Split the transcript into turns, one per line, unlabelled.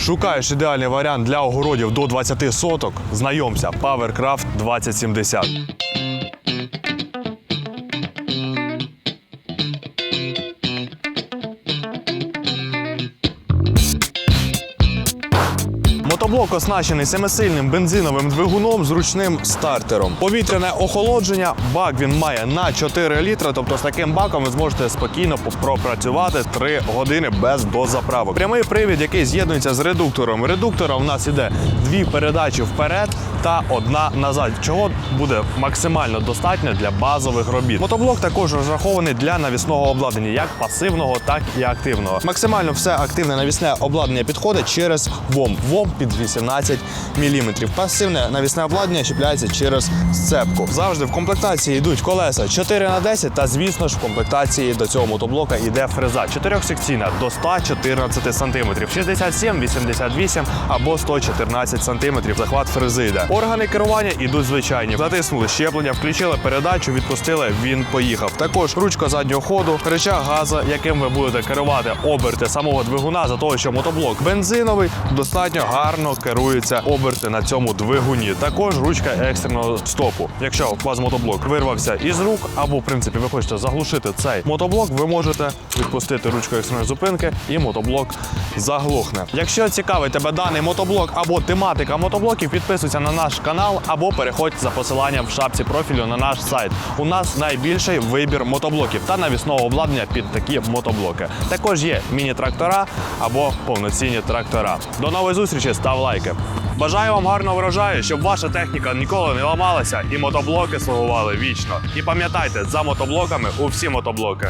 Шукаєш ідеальний варіант для огородів до 20 соток? Знайомся, PowerCraft 2070. Мотоблок оснащений семисильним бензиновим двигуном з ручним стартером. Повітряне охолодження. Бак він має на 4 літри. Тобто з таким баком ви зможете спокійно пропрацювати 3 години без дозаправок. Прямий привід, який з'єднується з редуктором. Редуктора у нас іде дві передачі вперед та одна назад, чого буде максимально достатньо для базових робіт. Мотоблок також розрахований для навісного обладнання, як пасивного, так і активного. Максимально все активне навісне обладнання підходить через ВОМ. ВОМ під 18 мм. Пасивне навісне обладнання чіпляється через сцепку. Завжди в комплектації йдуть колеса 4 на 10 та, звісно ж, в комплектації до цього мотоблока йде фреза чотирьохсекційна до 114 см, 67, 88 або 114 см. Захват фрези йде. Органи керування йдуть звичайні. Затиснули щеплення, включили передачу, відпустили. Він поїхав. Також ручка заднього ходу, рычаг газа, яким ви будете керувати оберти самого двигуна, за того, що мотоблок бензиновий, достатньо гарно керуються оберти на цьому двигуні. Також ручка екстреного стопу. Якщо у вас мотоблок вирвався із рук, або в принципі ви хочете заглушити цей мотоблок, ви можете відпустити ручку екстреної зупинки, і мотоблок заглохне. Якщо цікавить тебе даний мотоблок або тематика мотоблоків, підписуйся на наш канал або переходь за посиланням в шапці профілю на наш сайт. У нас найбільший вибір мотоблоків та навісного обладнання під такі мотоблоки. Також є міні-трактора або повноцінні трактора. До нової зустрічі, став лайки. Бажаю вам гарного врожаю, щоб ваша техніка ніколи не ламалася і мотоблоки слугували вічно. І пам'ятайте, за мотоблоками у всі мотоблоки.